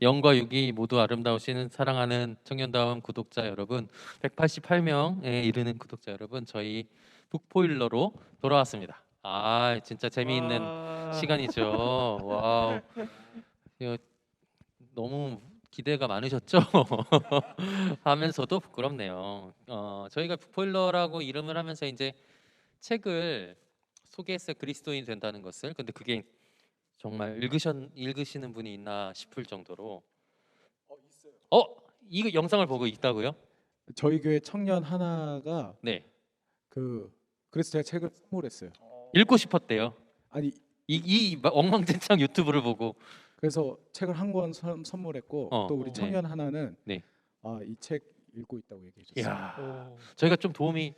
영과 육이 모두 아름다우시는 사랑하는 청년다움 구독자 여러분, 188명에 이르는 구독자 여러분, 저희 북포일러로 돌아왔습니다. 아, 진짜 재미있는 와. 시간이죠. 와우. 너무 기대가 많으셨죠? 하면서도 부끄럽네요. 어, 저희가 북포일러라고 이름을 하면서 이제 책을 소개했어요. 그리스도인이 된다는 것을. 근데 그게 정말 읽으셨 읽으시는 분이 있나 싶을 정도로 어, 이거 영상을 보고 있다고요? 저희 교회 청년 하나가 네. 그 그래서 제가 책을 선물했어요. 읽고 싶었대요. 아니 이, 이 엉망진창 유튜브를 보고 그래서 책을 한 권 선물했고 어, 또 우리 네. 청년 하나는 네. 아 이 책 읽고 있다고 얘기해 줬어요. 야, 저희가 좀 도움이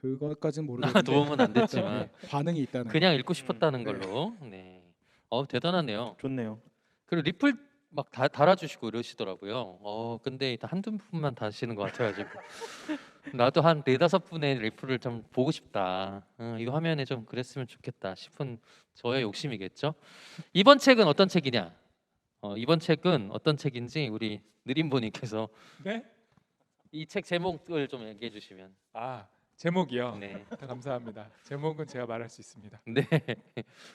그것까지는 모르겠는데 도움은 안 됐지만 반응이 있다는 그냥 읽고 음, 싶었다는 걸로. 네. 어, 대단하네요. 좋네요. 그리고 리플 막 다, 달아주시고 이러시더라고요. 어, 근데 한두 분만 다시는 것 같아가지고 나도 한 네다섯 분의 리플을 좀 보고 싶다. 어, 이거 화면에 좀 그랬으면 좋겠다 싶은 저의 욕심이겠죠. 이번 책은 어떤 책이냐? 어, 이번 책은 어떤 책인지 우리 느림보님께서 네? 이 책 제목을 좀 얘기해 주시면. 아 제목이요. 네. 감사합니다. 제목은 제가 말할 수 있습니다. 네.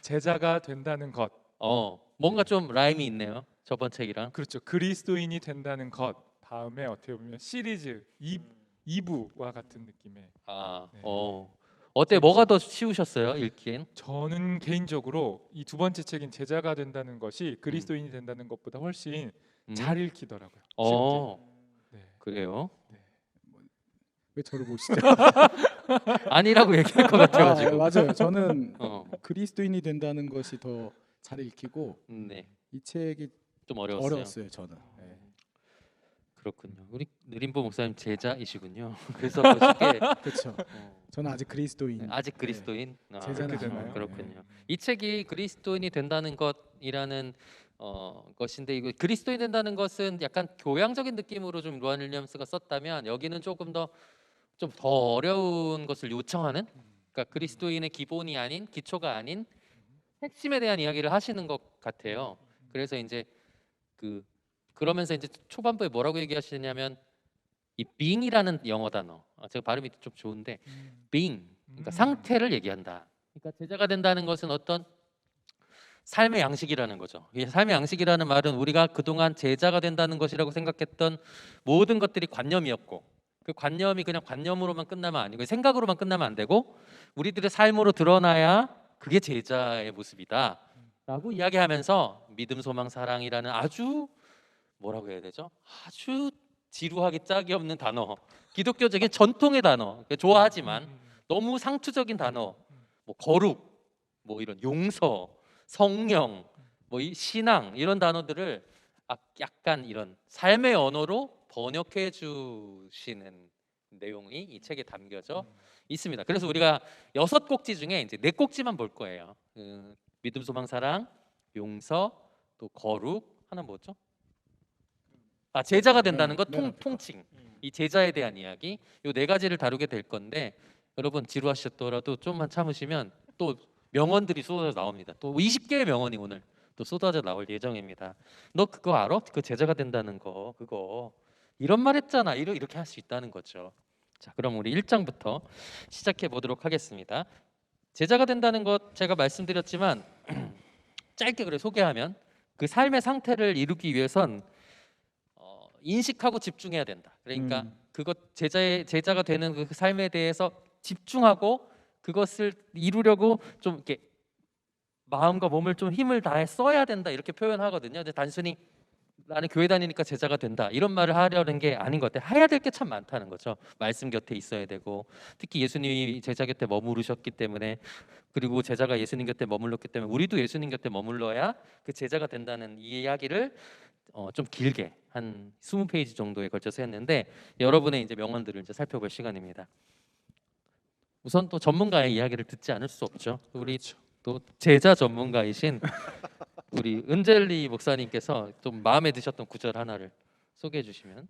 제자가 된다는 것. 어, 뭔가 좀 라임이 있네요. 저번 책이랑. 그렇죠. 그리스도인이 된다는 것. 다음에 어떻게 보면 시리즈 2 2부와 같은 느낌의. 아, 네. 어. 어때? 뭐가 더 쉬우셨어요? 읽기엔? 저는 개인적으로 이 두 번째 책인 제자가 된다는 것이 그리스도인이 된다는 것보다 훨씬 음? 잘 읽히더라고요. 어, 쉽게. 네. 그래요? 왜 저를 보시죠? 아니라고 얘기할 것 아, 같아 가지고. 맞아요. 저는 어, 그리스도인이 된다는 것이 더 잘 읽히고 네, 이 책이 좀 어려웠어요. 어려웠어요. 저는. 네. 그렇군요. 우리 느림보 목사님 제자이시군요. 그래서 더 쉽게 그렇죠. 어, 저는 아직 그리스도인. 네, 아직 그리스도인. 아, 제자는 그렇게 되나요? 그렇군요. 네. 이 책이 그리스도인이 된다는 것이라는 어, 것인데 이거 그리스도인 된다는 것은 약간 교양적인 느낌으로 좀 루안 윌리엄스가 썼다면 여기는 조금 더 좀더 어려운 것을 요청하는 그러니까 그리스도인의 기본이 아닌 기초가 아닌 핵심에 대한 이야기를 하시는 것 같아요. 그래서 이제 그 그러면서 이제 초반부에 뭐라고 얘기하시냐면 이 being이라는 영어 단어 아, 제가 발음이 좀 좋은데 being 그러니까 음. 상태를 얘기한다. 그러니까 제자가 된다는 것은 어떤 삶의 양식이라는 거죠. 이 삶의 양식이라는 말은 우리가 그동안 제자가 된다는 것이라고 생각했던 모든 것들이 관념이었고 그 관념이 그냥 관념으로만 끝나면 아니고 생각으로만 끝나면 안 되고 우리들의 삶으로 드러나야 그게 제자의 모습이다. 라고 이야기하면서 믿음, 소망, 사랑이라는 아주 뭐라고 해야 되죠? 아주 지루하기 짝이 없는 단어. 기독교적인 전통의 단어. 좋아하지만 너무 상투적인 단어, 뭐 거룩, 뭐 이런 용서, 성령, 뭐 이 신앙 이런 단어들을 아- 약간 이런 삶의 언어로 번역해 주시는 내용이 이 책에 담겨져 있습니다. 그래서 우리가 여섯 꼭지 중에 이제 네 꼭지만 볼 거예요. 그 믿음, 소망, 사랑, 용서, 또 거룩 하나 뭐죠? 아 제자가 된다는 것 네, 통, 네. 통칭. 이 제자에 대한 이야기 요 네 가지를 다루게 될 건데 여러분 지루하셨더라도 좀만 참으시면 또 명언들이 쏟아져 나옵니다. 또 20개의 명언이 오늘 또 쏟아져 나올 예정입니다. 너 그거 알아? 그 제자가 된다는 거 그거 이런 말 했잖아. 이렇게 할 수 있다는 거죠. 자, 그럼 우리 1장부터 시작해 보도록 하겠습니다. 제자가 된다는 것 제가 말씀드렸지만 짧게 그래 소개하면 그 삶의 상태를 이루기 위해선 어, 인식하고 집중해야 된다. 그러니까 음. 그것 제자의 제자가 되는 그 삶에 대해서 집중하고 그것을 이루려고 좀 이렇게 마음과 몸을 좀 힘을 다해 써야 된다 이렇게 표현하거든요. 근데 단순히 나는 교회 다니니까 제자가 된다 이런 말을 하려는 게 아닌 것 같아요. 해야 될 게 참 많다는 거죠. 말씀 곁에 있어야 되고 특히 예수님이 제자 곁에 머무르셨기 때문에 그리고 제자가 예수님 곁에 머물렀기 때문에 우리도 예수님 곁에 머물러야 그 제자가 된다는 이 이야기를 어, 좀 길게 한 20페이지 정도에 걸쳐서 했는데 여러분의 이제 명언들을 이제 살펴볼 시간입니다. 우선 또 전문가의 이야기를 듣지 않을 수 없죠. 우리 또 제자 전문가이신 우리 은젤리 목사님께서 좀 마음에 드셨던 구절 하나를 소개해 주시면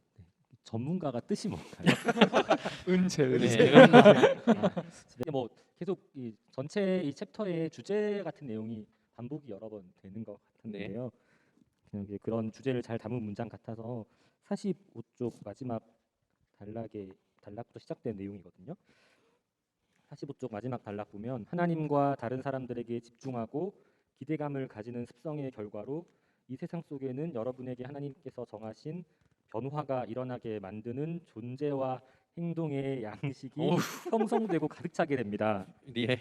전문가가 뜻이 뭔가요? 은재 네. 은재. 아, 근데 뭐 계속 이 전체 이 챕터의 주제 같은 내용이 반복이 여러 번 되는 것 같은데요. 그냥 이제 그런 주제를 잘 담은 문장 같아서 45쪽 마지막 단락에 단락부터 시작된 내용이거든요. 45쪽 마지막 단락 보면 하나님과 다른 사람들에게 집중하고 기대감을 가지는 습성의 결과로 이 세상 속에는 여러분에게 하나님께서 정하신 변화가 일어나게 만드는 존재와 행동의 양식이 어우. 형성되고 가득 차게 됩니다. 예.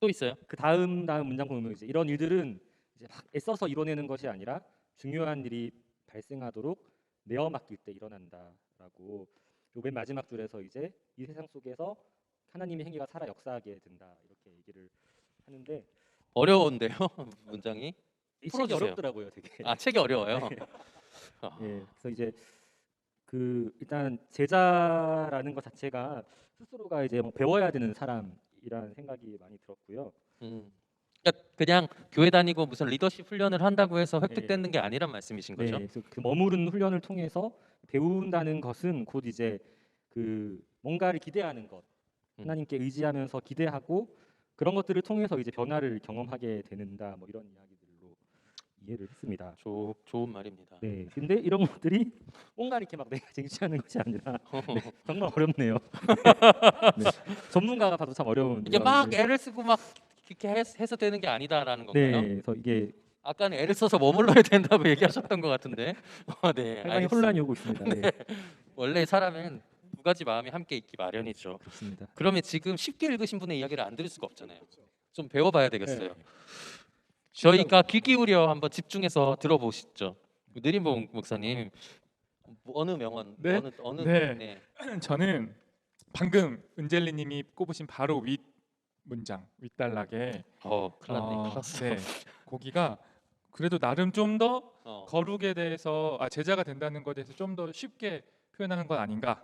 또 있어요? 그 다음 다음 문장 보면 이제 이런 일들은 이제 막 애써서 이뤄내는 것이 아니라 중요한 일이 발생하도록 내어 맡길 때 일어난다라고 요맨 마지막 줄에서 이제 이 세상 속에서 하나님의 행위가 살아 역사하게 된다 이렇게 얘기를 하는데 어려운데요 문장이? 이 책이 풀어주세요. 어렵더라고요 되게. 아 책이 어려워요. 아, 예, 그래서 이제 그 일단 제자라는 것 자체가 스스로가 이제 뭐 배워야 되는 사람이라는 생각이 많이 들었고요. 음. 그러니까 그냥 교회 다니고 무슨 리더십 훈련을 한다고 해서 획득되는 게 아니란 말씀이신 거죠? 네, 그래서 그 머무른 훈련을 통해서 배운다는 것은 곧 이제 그 뭔가를 기대하는 것, 음. 하나님께 의지하면서 기대하고 그런 것들을 통해서 이제 변화를 경험하게 되는다, 뭐 이런 이야기들로 이해를 했습니다. 조, 좋은 말입니다. 네, 근데 이런 것들이 뭔가 이렇게 막 내가 쟁취하는 것이 아니라 네, 정말 어렵네요. 네, 전문가가 봐도 참 어려운 이게 막 이런- 애를 쓰고 막 이렇게 해- 해서 되는 게 아니다라는 네, 건가요? 그래서 이게 아까는 애를 써서 머물러야 된다고 얘기하셨던 것 같은데. 어, 네. 상당히 알겠습니다. 혼란이 오고 있습니다. 네, 원래 사람은 두 가지 마음이 함께 있기 마련이죠. 그렇습니다. 그러면 지금 쉽게 읽으신 분의 이야기를 안 들을 수가 없잖아요. 좀 배워봐야 되겠어요. 네. 저희가 귀 기울여 한번 집중해서 들어보시죠. 느림봉 목사님 어느 명언 네? 어느 어느 네. 네. 저는 방금 은젤리님이 꼽으신 바로 윗 문장 윗단락에 어 큰일 났네. 어, 났어. 네, 거기가 그래도 나름 좀 더 어. 거룩에 대해서 아, 제자가 된다는 것에 대해서 좀 더 쉽게 표현하는 건 아닌가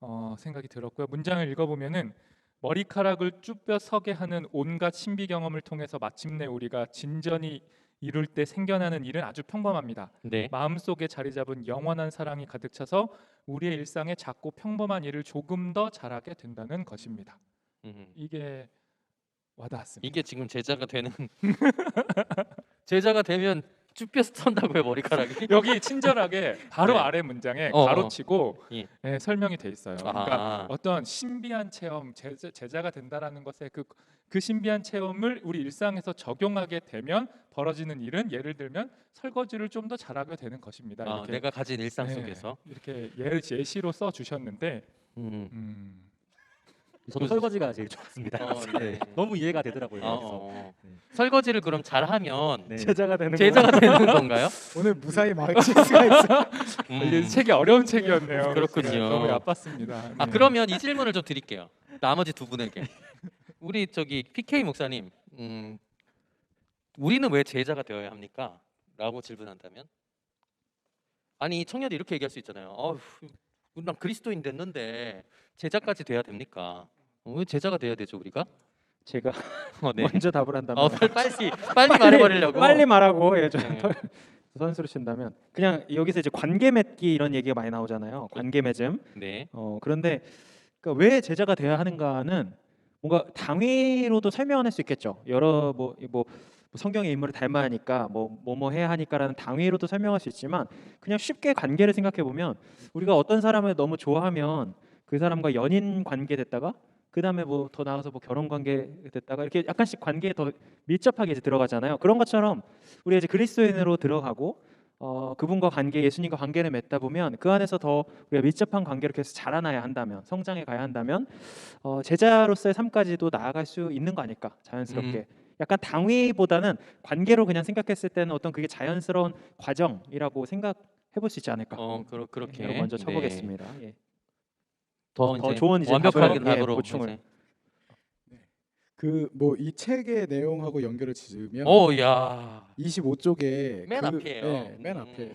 어, 생각이 들었고요. 문장을 읽어보면은 머리카락을 쭈뼛 서게 하는 온갖 신비 경험을 통해서 마침내 우리가 진전이 이룰 때 생겨나는 일은 아주 평범합니다. 네. 마음속에 자리 잡은 영원한 사랑이 가득 차서 우리의 일상에 작고 평범한 일을 조금 더 잘하게 된다는 것입니다. 음. 이게 와닿았습니다. 이게 지금 제자가 되는 제자가 되면 쭈뼛 선다고요 머리카락이? 여기 친절하게 바로 네. 아래 문장에 어, 가로치고 예. 예, 설명이 돼 있어요. 그러니까 아. 어떤 신비한 체험, 제자, 제자 가 된다라는 것에 그, 그 신비한 체험을 우리 일상에서 적용하게 되면 벌어지는 일은 예를 들면 설거지를 좀 더 잘하게 되는 것입니다. 아, 이렇게, 내가 가진 일상 네, 속에서. 이렇게 예를 예시로 써 주셨는데 음. 음, 저도 설거지가 제일 좋았습니다. 어, 네. 너무 이해가 되더라고요. 어, 그래서. 어. 네. 설거지를 그럼 잘하면 네. 제자가 되는 제자가 되는 건가요? 오늘 무사히 수가 있어. 이게 음. 책이 어려운 책이었네요. 그렇군요. 제가 너무 아팠습니다. 아 네. 그러면 이 질문을 좀 드릴게요. 나머지 두 분에게 우리 저기 PK 목사님, 음, 우리는 왜 제자가 되어야 합니까? 라고 질문한다면 아니 청년이 이렇게 얘기할 수 있잖아요. 어휴, 난 그리스도인 됐는데 제자까지 돼야 됩니까? 어, 왜 제자가 돼야 되죠 우리가? 제가 어, 네. 먼저 답을 한다면 어, 빨리 빨리 빨리 말해버리려고. 빨리 말하고 예, 좀 네. 선수를 친다면 그냥 여기서 이제 관계 맺기 이런 얘기가 많이 나오잖아요. 관계 맺음. 네. 어 그런데 그러니까 왜 제자가 돼야 하는가는 뭔가 당위로도 설명할 수 있겠죠. 여러 뭐, 뭐 성경의 인물을 닮아야 하니까 뭐 뭐 뭐 해야 하니까라는 당위로도 설명할 수 있지만 그냥 쉽게 관계를 생각해 보면 우리가 어떤 사람을 너무 좋아하면 그 사람과 연인 관계 됐다가 그 다음에 뭐 더 나아가서 뭐 결혼 관계 됐다가 이렇게 약간씩 관계에 더 밀접하게 이제 들어가잖아요. 그런 것처럼 우리가 이제 그리스도인으로 들어가고 어, 그분과 관계, 예수님과 관계를 맺다 보면 그 안에서 더 우리가 밀접한 관계를 계속 자라나야 한다면, 성장해 가야 한다면 어, 제자로서의 삶까지도 나아갈 수 있는 거 아닐까 자연스럽게. 약간 당위보다는 관계로 그냥 생각했을 때는 어떤 그게 자연스러운 과정이라고 생각해 볼 수 있지 않을까. 어 그러, 그렇게 이라고 먼저 네. 쳐보겠습니다. 예. 더, 더 이제 좋은 이제 완벽하게 답을, 예, 답으로 보충을. 이제. 그 뭐 이 책의 내용하고 연결을 지으면 오, 야. 25쪽에 맨 그, 앞이에요. 네, 맨 음. 앞에.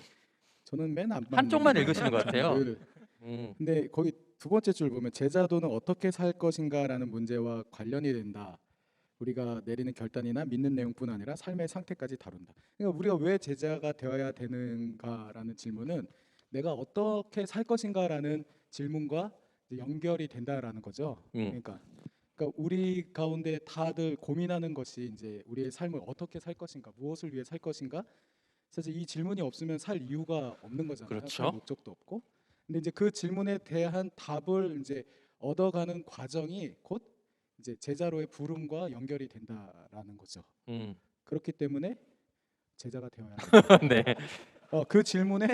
저는 맨 앞. 한쪽만 읽으시는 것 같아요. 늘. 음. 근데 거기 두 번째 줄 보면 제자도는 어떻게 살 것인가라는 문제와 관련이 된다. 우리가 내리는 결단이나 믿는 내용뿐 아니라 삶의 상태까지 다룬다. 그러니까 우리가 왜 제자가 되어야 되는가라는 질문은 내가 어떻게 살 것인가라는 질문과 연결이 된다라는 거죠. 음. 그러니까 그러니까 우리 가운데 다들 고민하는 것이 이제 우리의 삶을 어떻게 살 것인가, 무엇을 위해 살 것인가. 사실 이 질문이 없으면 살 이유가 없는 거잖아요. 그렇죠. 살 목적도 없고. 근데 이제 그 질문에 대한 답을 이제 얻어가는 과정이 곧 이제 제자로의 부름과 연결이 된다라는 거죠. 음. 그렇기 때문에 제자가 되어야 한다. 네. 어, 그 질문에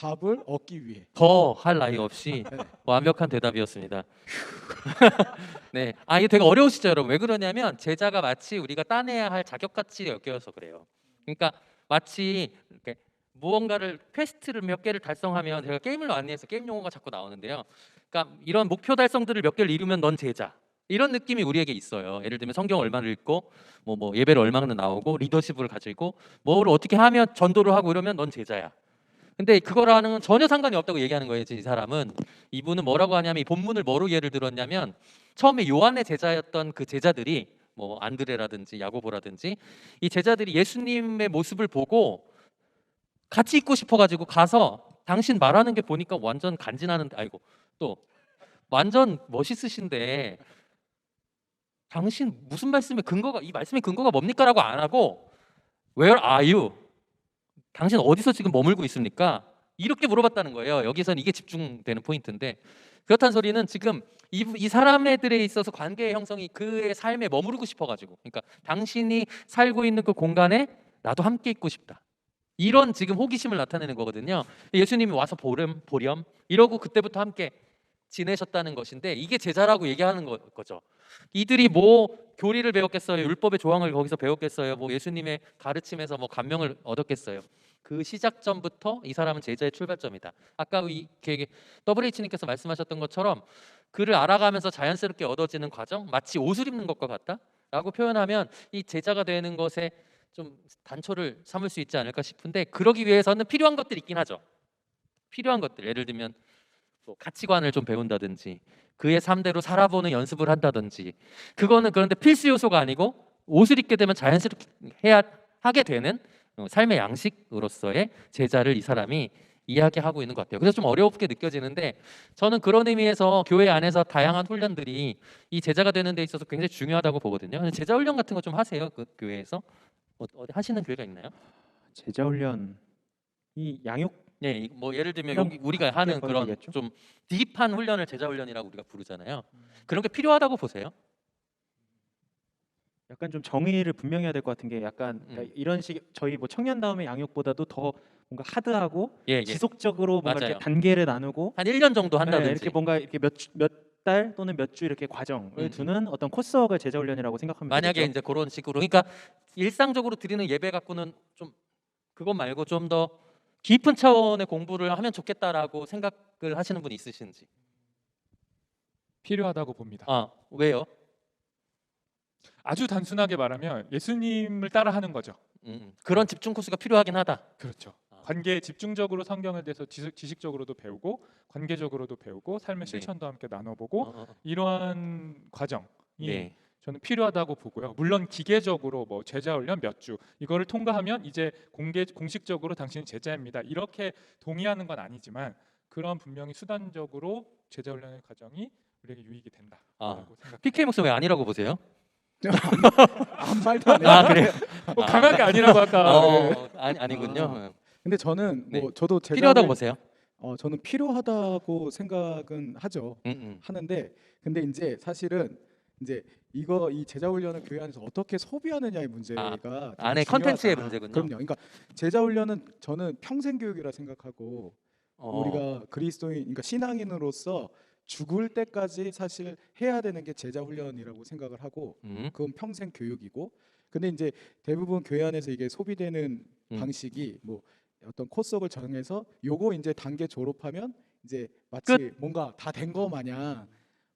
답을 얻기 위해. 더 할 나위 없이 네. 완벽한 대답이었습니다. 네. 아 이게 되게 어려우시죠, 여러분. 왜 그러냐면 제자가 마치 우리가 따내야 할 자격같이 엮여서 그래요. 그러니까 마치 이렇게 무언가를 퀘스트를 몇 개를 달성하면 제가 게임을 많이 해서 게임 용어가 자꾸 나오는데요. 그러니까 이런 목표 달성들을 몇 개를 이루면 넌 제자. 이런 느낌이 우리에게 있어요. 예를 들면 성경 얼마나 읽고 뭐 뭐 예배를 얼마나 나오고 리더십을 가지고 뭐를 어떻게 하면 전도를 하고 이러면 넌 제자야. 근데 그거랑은 건 전혀 상관이 없다고 얘기하는 거예요. 이 사람은 이분은 뭐라고 하냐면 이 본문을 뭐로 예를 들었냐면 처음에 요한의 제자였던 그 제자들이 뭐 안드레라든지 야고보라든지 이 제자들이 예수님의 모습을 보고 같이 있고 싶어가지고 가서 당신 말하는 게 보니까 완전 간지나는데 아이고 또 완전 멋있으신데 당신 무슨 말씀에 근거가 이 말씀의 근거가 뭡니까라고 안 하고 Where are you? 당신 어디서 지금 머물고 있습니까? 이렇게 물어봤다는 거예요. 여기선 이게 집중되는 포인트인데 그렇다는 소리는 지금 이, 이 사람들에 있어서 관계의 형성이 그의 삶에 머무르고 싶어가지고 그러니까 당신이 살고 있는 그 공간에 나도 함께 있고 싶다. 이런 지금 호기심을 나타내는 거거든요. 예수님이 와서 보렴 보렴 이러고 그때부터 함께 지내셨다는 것인데 이게 제자라고 얘기하는 거, 거죠. 이들이 뭐 교리를 배웠겠어요, 율법의 조항을 거기서 배웠겠어요, 뭐 예수님의 가르침에서 뭐 감명을 얻었겠어요. 그 시작점부터 이 사람은 제자의 출발점이다. 아까 이그 WH님께서 말씀하셨던 것처럼 그를 알아가면서 자연스럽게 얻어지는 과정, 마치 옷을 입는 것과 같다라고 표현하면 이 제자가 되는 것에 좀 단초를 삼을 수 있지 않을까 싶은데 그러기 위해서는 필요한 것들이 있긴 하죠. 필요한 것들, 예를 들면 뭐 가치관을 좀 배운다든지 그의 삶대로 살아보는 연습을 한다든지 그거는 그런데 필수 요소가 아니고 옷을 입게 되면 자연스럽게 해야 하게 되는 어, 삶의 양식으로서의 제자를 이 사람이 이야기하고 있는 것 같아요. 그래서 좀 어렵게 느껴지는데 저는 그런 의미에서 교회 안에서 다양한 훈련들이 이 제자가 되는 데 있어서 굉장히 중요하다고 보거든요. 제자 훈련 같은 거 좀 하세요. 그 교회에서 어, 어디 하시는 교회가 있나요? 제자 훈련 이 양육 네, 이- 뭐 예를 들면 여기 우리가 하는 그런 거겠죠? 좀 딥한 훈련을 제자 훈련이라고 우리가 부르잖아요. 그런 게 필요하다고 보세요. 약간 좀 정의를 분명해야 될 것 같은 게 약간 그러니까 음. 이런 식 저희 뭐 청년 다음의 양육보다도 더 뭔가 하드하고 예, 예. 지속적으로 뭔가 맞아요. 이렇게 단계를 나누고 한 1년 정도 네, 한다든지. 이렇게 뭔가 이렇게 몇몇 또는 몇 주 이렇게 과정을 음, 음. 두는 어떤 코스웍을 제자 훈련이라고 생각하면 만약에 되겠죠? 이제 그런 식으로 그러니까 일상적으로 드리는 예배 갖고는 좀 그것 말고 좀더 깊은 차원의 공부를 하면 좋겠다라고 생각을 하시는 분이 있으신지. 필요하다고 봅니다. 아, 왜요? 아주 단순하게 말하면 예수님을 따라하는 거죠. 음, 그런 집중 코스가 필요하긴 하다. 그렇죠. 아. 관계에 집중적으로 성경에 대해서 지식, 지식 적으로도 배우고 관계적으로도 배우고 삶의 네. 실천도 함께 나눠보고 어, 어, 어. 이러한 과정이 네. 저는 필요하다고 보고요. 물론 기계적으로 뭐 제자 훈련 몇 주 이거를 통과하면 이제 공개 공식적으로 당신은 제자입니다. 이렇게 동의하는 건 아니지만 그런 분명히 수단적으로 제자 훈련의 과정이 우리에게 유익이 된다라고 아. PK 목사 왜 아니라고 보세요? 아무 말도 안 해요. 아, 그래요? 뭐 강하게 아니라고 아까 어, 아니 아니군요. 근데 저는 네. 뭐 저도 제자를 필요하다고 보세요. 어, 저는 필요하다고 생각은 하죠. 음, 음. 하는데 근데 이제 사실은 이제 이거 이 제자 훈련을 교회 안에서 어떻게 소비하느냐의 문제가 아, 안에. 컨텐츠의 문제군요. 그럼요. 그러니까 제자 훈련은 저는 평생 교육이라 생각하고 어. 우리가 그리스도인 그러니까 신앙인으로서 죽을 때까지 사실 해야 되는 게 제자 훈련이라고 생각을 하고 음, 그건 평생 교육이고 근데 이제 대부분 교회 안에서 이게 소비되는 음. 방식이 뭐 어떤 코스업을 정해서 요거 이제 단계 졸업하면 이제 마치 뭔가 다 된 거 마냥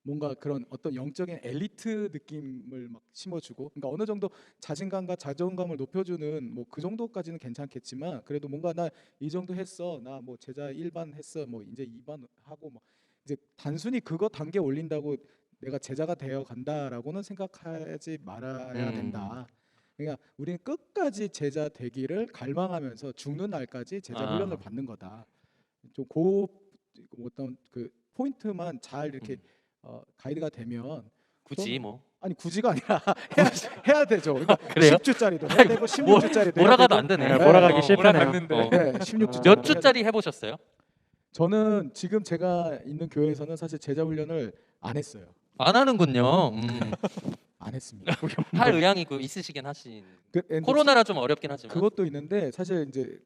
뭔가 그런 어떤 영적인 엘리트 느낌을 막 심어주고 그러니까 어느 정도 자신감과 자존감을 높여주는 뭐 그 정도까지는 괜찮겠지만 그래도 뭔가 나 이 정도 했어 나 뭐 제자 1반 했어 뭐 이제 2반 하고 뭐 이제 단순히 그거 단계 올린다고 내가 제자가 되어 간다라고는 생각하지 말아야 음. 된다. 그러니까 우리는 끝까지 제자 되기를 갈망하면서 죽는 날까지 제자 아. 훈련을 받는 거다. 좀고 어떤 그 포인트만 잘 이렇게 음. 어, 가이드가 되면 굳이 뭐 아니 굳이가 아니라 해야, 해야 되죠. 그러니까 그래요? 10주짜리도 해야 되고 16주짜리도 몰아가도 안 되네. 네, 몰아가기 어, 싫다네요. 몰아갔는데. 어. 네, 16주 몇 주짜리 해보셨어요? 저는 지금 제가 있는 교회에서는 사실 제자 훈련을 안 했어요. 안 하는군요. 음. 안 했습니다. 할 의향이 그 있으시긴 하신. 그, 근데 코로나라 좀 어렵긴 하지만. 그것도 있는데 사실 이제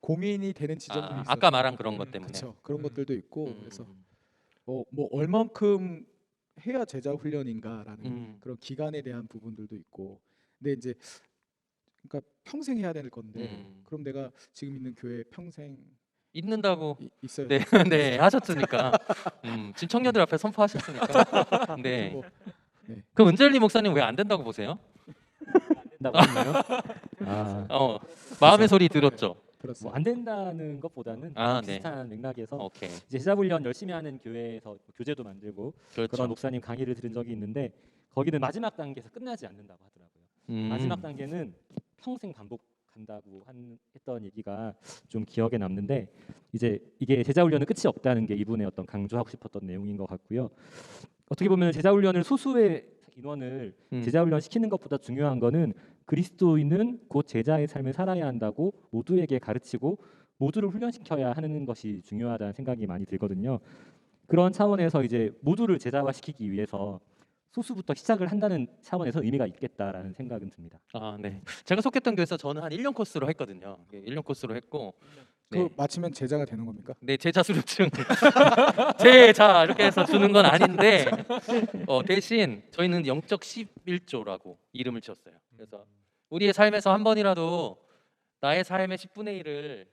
고민이 되는 지점들이 아, 있어요. 아까 말한 그런 것 음, 때문에. 그렇죠. 그런 음. 것들도 있고 음. 그래서 뭐, 뭐 얼만큼 해야 제자 훈련인가라는 음. 그런 기간에 대한 부분들도 있고 근데 이제 그러니까 평생 해야 될 건데 음. 그럼 내가 지금 있는 교회 평생 있는다고 이, 있어요. 네, 네 하셨으니까 음, 지금 청년들 앞에 선포하셨으니까. 네. 뭐, 그럼 은젤리 목사님 왜 안 된다고 보세요? 된다고 했나요? 아, 어, 마음의 소리 들었죠. 뭐 안 된다는 것보다는 아, 네. 비슷한 맥락에서 오케이. 이제 제자 훈련 열심히 하는 교회에서 교재도 만들고 그렇죠. 그런 목사님 강의를 들은 적이 있는데 거기는 마지막 단계에서 끝나지 않는다고 하더라고요. 음. 마지막 단계는 평생 반복한다고 한, 했던 얘기가 좀 기억에 남는데 이제 이게 제자 훈련은 끝이 없다는 게 이분의 어떤 강조하고 싶었던 내용인 것 같고요. 어떻게 보면 제자 훈련을 소수의 인원을 음. 제자 훈련 시키는 것보다 중요한 거는 그리스도인은 곧 제자의 삶을 살아야 한다고 모두에게 가르치고 모두를 훈련시켜야 하는 것이 중요하다는 생각이 많이 들거든요. 그런 차원에서 이제 모두를 제자화시키기 위해서 소수부터 시작을 한다는 차원에서 의미가 있겠다라는 생각은 듭니다. 아, 네. 제가 속했던 교회에서 저는 한 1년 코스로 했거든요. 예, 1년 코스로 했고 네. 그 마치면 제자가 되는 겁니까? 네, 제자 수료증. 제자 이렇게 해서 주는 건 아닌데 어, 대신 저희는 영적 11조라고 이름을 지었어요. 그래서 우리의 삶에서 한 번이라도 나의 삶의 10분의 1을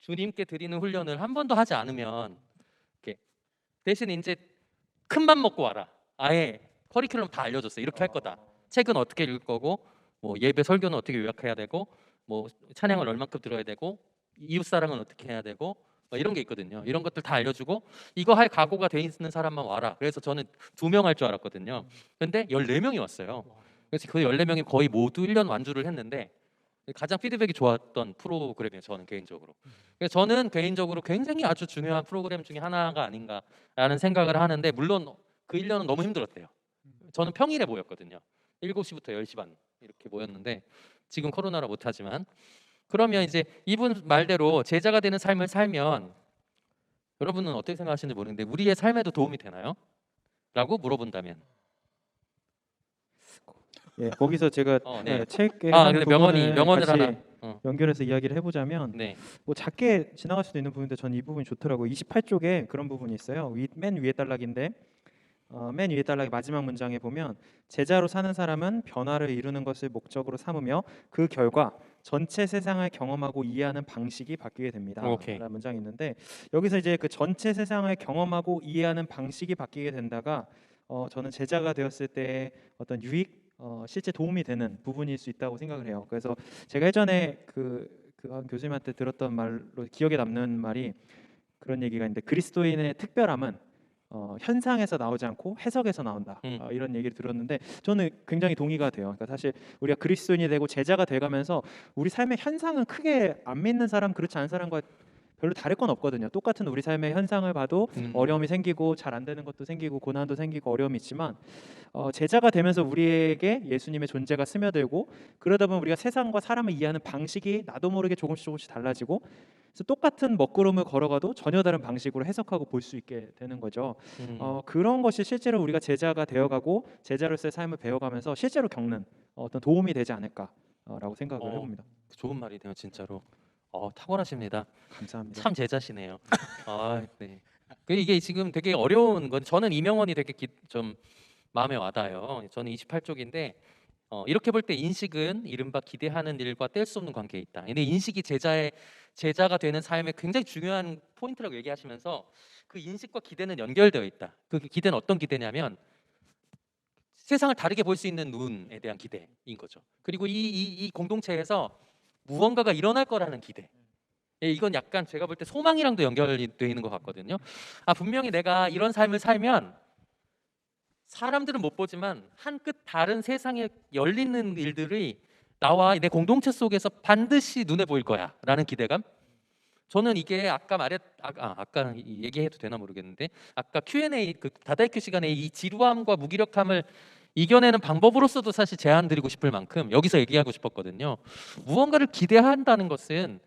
주님께 드리는 훈련을 한 번도 하지 않으면 이렇게 대신 이제 큰 맘 먹고 와라. 아예 커리큘럼 다 알려줬어요. 이렇게 할 거다. 책은 어떻게 읽을 거고 뭐 예배 설교는 어떻게 요약해야 되고 뭐 찬양을 얼마큼 들어야 되고 이웃 사랑은 어떻게 해야 되고 뭐 이런 게 있거든요. 이런 것들 다 알려주고 이거 할 각오가 돼 있는 사람만 와라. 그래서 저는 두 명 할 줄 알았거든요. 근데 14명이 왔어요. 그래서 그 14명이 거의 모두 1년 완주를 했는데 가장 피드백이 좋았던 프로그램이에요. 저는 개인적으로. 그래서 저는 개인적으로 굉장히 아주 중요한 프로그램 중에 하나가 아닌가라는 생각을 하는데 물론 그 1년은 너무 힘들었대요. 저는 평일에 모였거든요. 7시부터 10시 반 이렇게 모였는데 지금 코로나라 못하지만 그러면 이제 이분 말대로 제자가 되는 삶을 살면 여러분은 어떻게 생각하시는지 모르는데 우리의 삶에도 도움이 되나요? 라고 물어본다면 예, 거기서 제가 어, 네. 네, 책에 아한 근데 명언이 명언을 하나 어, 연결해서 이야기를 해보자면 네 뭐 작게 지나갈 수도 있는 부분인데 저는 이 부분이 좋더라고요. 28쪽에 그런 부분이 있어요. 위, 맨 위에 단락인데 어, 맨 위에 단락의 마지막 문장에 보면 제자로 사는 사람은 변화를 이루는 것을 목적으로 삼으며 그 결과 전체 세상을 경험하고 이해하는 방식이 바뀌게 됩니다. 오케이. 라는 문장이 있는데 여기서 이제 그 전체 세상을 경험하고 이해하는 방식이 바뀌게 된다가 어, 저는 제자가 되었을 때 어떤 유익 어, 실제 도움이 되는 부분일 수 있다고 생각을 해요. 그래서 제가 예전에 그 그한 교수님한테 들었던 말로 기억에 남는 말이 그런 얘기가 있는데 그리스도인의 특별함은 어, 현상에서 나오지 않고 해석에서 나온다 음. 어, 이런 얘기를 들었는데 저는 굉장히 동의가 돼요. 그러니까 사실 우리가 그리스도인이 되고 제자가 돼가면서 우리 삶의 현상은 크게 안 믿는 사람 그렇지 않은 사람과 별로 다를 건 없거든요. 똑같은 우리 삶의 현상을 봐도 음. 어려움이 생기고 잘 안 되는 것도 생기고 고난도 생기고 어려움이 있지만 어, 제자가 되면서 우리에게 예수님의 존재가 스며들고 그러다 보면 우리가 세상과 사람을 이해하는 방식이 나도 모르게 조금씩 조금씩 달라지고 그래서 똑같은 먹구름을 걸어가도 전혀 다른 방식으로 해석하고 볼 수 있게 되는 거죠. 음. 어, 그런 것이 실제로 우리가 제자가 되어가고 제자로서의 삶을 배워가면서 실제로 겪는 어떤 도움이 되지 않을까라고 생각을 어. 해봅니다. 좋은 말이네요 진짜로 어, 탁월하십니다. 감사합니다. 참 제자시네요. 아, 네. 그 이게 지금 되게 어려운 건 저는 이명원이 되게 기, 좀 마음에 와닿아요. 저는 28쪽인데 어, 이렇게 볼 때 인식은 이른바 기대하는 일과 뗄 수 없는 관계에 있다. 근데 인식이 제자의 제자가 되는 삶의 굉장히 중요한 포인트라고 얘기하시면서 그 인식과 기대는 연결되어 있다. 그 기대는 어떤 기대냐면 세상을 다르게 볼 수 있는 눈에 대한 기대인 거죠. 그리고 이, 이, 이 공동체에서 무언가가 일어날 거라는 기대. 예, 이건 약간 제가 볼 때 소망이랑도 연결이 되어 있는 것 같거든요. 아 분명히 내가 이런 삶을 살면 사람들은 못 보지만 한 끗 다른 세상에 열리는 일들이 나와 내 공동체 속에서 반드시 눈에 보일 거야라는 기대감. 저는 이게 아까 말했 아, 아, 아까 이- 얘기해도 되나 모르겠는데 아까 Q&A 그 다다이큐 시간에 이 지루함과 무기력함을 이겨내는 방법으로서도 사실 제안 드리고 싶을 만큼 여기서 얘기하고 싶었거든요. 무언가를 기대한다는 것은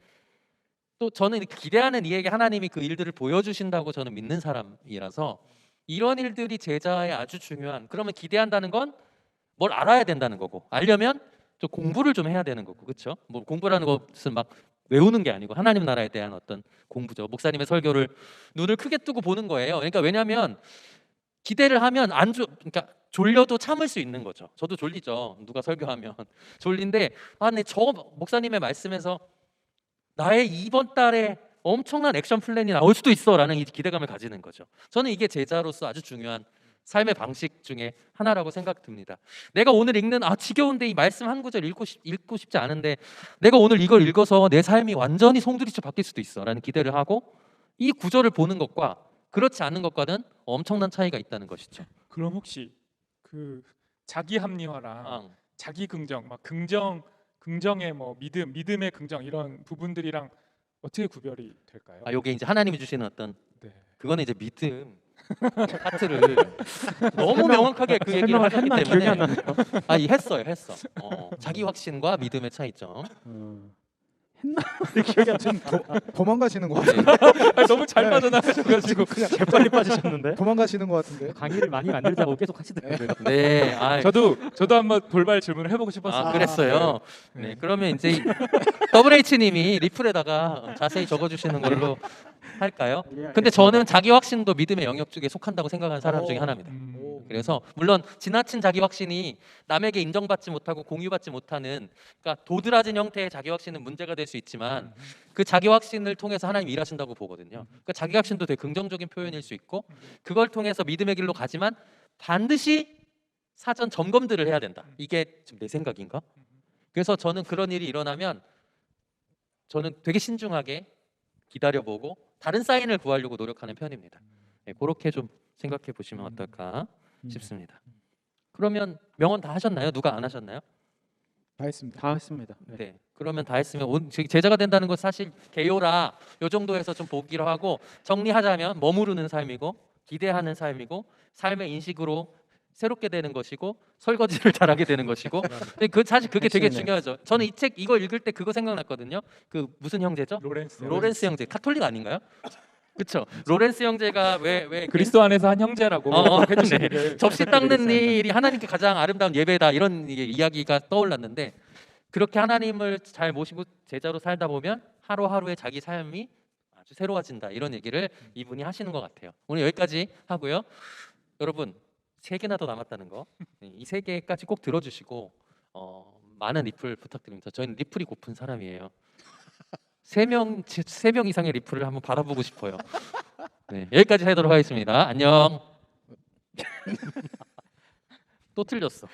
또 저는 기대하는 이에게 하나님이 그 일들을 보여주신다고 저는 믿는 사람이라서 이런 일들이 제자의 아주 중요한 그러면 기대한다는 건 뭘 알아야 된다는 거고 알려면 또 공부를 좀 해야 되는 거고 그렇죠? 뭐 공부라는 것은 막 외우는 게 아니고 하나님 나라에 대한 어떤 공부죠. 목사님의 설교를 눈을 크게 뜨고 보는 거예요. 그러니까 왜냐하면 기대를 하면 안 졸, 그러니까 졸려도 참을 수 있는 거죠. 저도 졸리죠. 누가 설교하면 졸린데 아, 근데 저 목사님의 말씀에서 나의 이번 달에 엄청난 액션 플랜이 나올 수도 있어라는 이 기대감을 가지는 거죠. 저는 이게 제자로서 아주 중요한 삶의 방식 중에 하나라고 생각됩니다. 내가 오늘 읽는 아 지겨운데 이 말씀 한 구절 읽고 싶, 읽고 싶지 않은데 내가 오늘 이걸 읽어서 내 삶이 완전히 송두리째 바뀔 수도 있어라는 기대를 하고 이 구절을 보는 것과 그렇지 않은 것과는 엄청난 차이가 있다는 것이죠. 그럼 혹시 그 자기 합리화랑 아, 자기 긍정, 막 긍정, 긍정의 뭐 믿음, 믿음의 긍정 이런 부분들이랑 어떻게 구별이 될까요? 아 요게 이제 하나님이 주시는 어떤 네. 그거는 이제 믿음 파트를 너무 명확하게 그 얘기를 하셨기 때문에 나네요. 아, 이 했어요, 했어. 어, 자기 확신과 믿음의 차이점. 음. 기억이 안좀 도망가시는 것 같은데. 아, 너무 잘 빠져나가셔가지고 그냥 재빨리 빠지셨는데. 도망가시는 것 같은데. 강의를 많이 만들자고 계속 하시더라고요. 네, 아, 저도 저도 한번 돌발 질문을 해보고 싶었어요. 아 그랬어요. 네. 네, 그러면 이제 WH님이 리플에다가 자세히 적어주시는 걸로 할까요? 근데 저는 자기 확신도 믿음의 영역 중에 속한다고 생각하는 사람 중에 오. 하나입니다. 음, 오. 그래서 물론 지나친 자기 확신이 남에게 인정받지 못하고 공유받지 못하는 그러니까 도드라진 형태의 자기 확신은 문제가 될 수 있지만 그 자기 확신을 통해서 하나님 일하신다고 보거든요. 그러니까 자기 확신도 되게 긍정적인 표현일 수 있고 그걸 통해서 믿음의 길로 가지만 반드시 사전 점검들을 해야 된다. 이게 지금 내 생각인가? 그래서 저는 그런 일이 일어나면 저는 되게 신중하게 기다려보고 다른 사인을 구하려고 노력하는 편입니다. 네, 그렇게 좀 생각해 보시면 어떨까 싶습니다. 그러면 명언 다 하셨나요? 누가 안 하셨나요? 다 했습니다. 다 했습니다. 네. 네. 그러면 다 했으면 온- 제- 제자가 된다는 건 사실 개요라 요 정도에서 좀 보기로 하고 정리하자면 머무르는 삶이고 기대하는 삶이고 삶의 인식으로 새롭게 되는 것이고 설거지를 잘하게 되는 것이고 근데 그 사실 그게 되게. 중요하죠. 저는 이 책 이거 읽을 때 그거 생각났거든요. 그 무슨 형제죠? 로렌스. 로렌스 형제 카톨릭 아닌가요? 그렇죠. 로렌스 형제가 왜 왜 그리스도 안에서 한 형제라고 어, 해주시기를 접시 닦는 일이 하나님께 가장 아름다운 예배다 이런 이게 이야기가 떠올랐는데 그렇게 하나님을 잘 모시고 제자로 살다 보면 하루하루의 자기 삶이 아주 새로워진다 이런 얘기를 이분이 하시는 것 같아요. 오늘 여기까지 하고요. 여러분 세 개나 더 남았다는 거 이 세 개까지 꼭 들어주시고 어, 많은 리플 부탁드립니다. 저희는 리플이 고픈 사람이에요. 세명세 명 이상의 리플을 한번 받아보고 싶어요. 네, 여기까지 하도록 하겠습니다. 안녕. 또 틀렸어.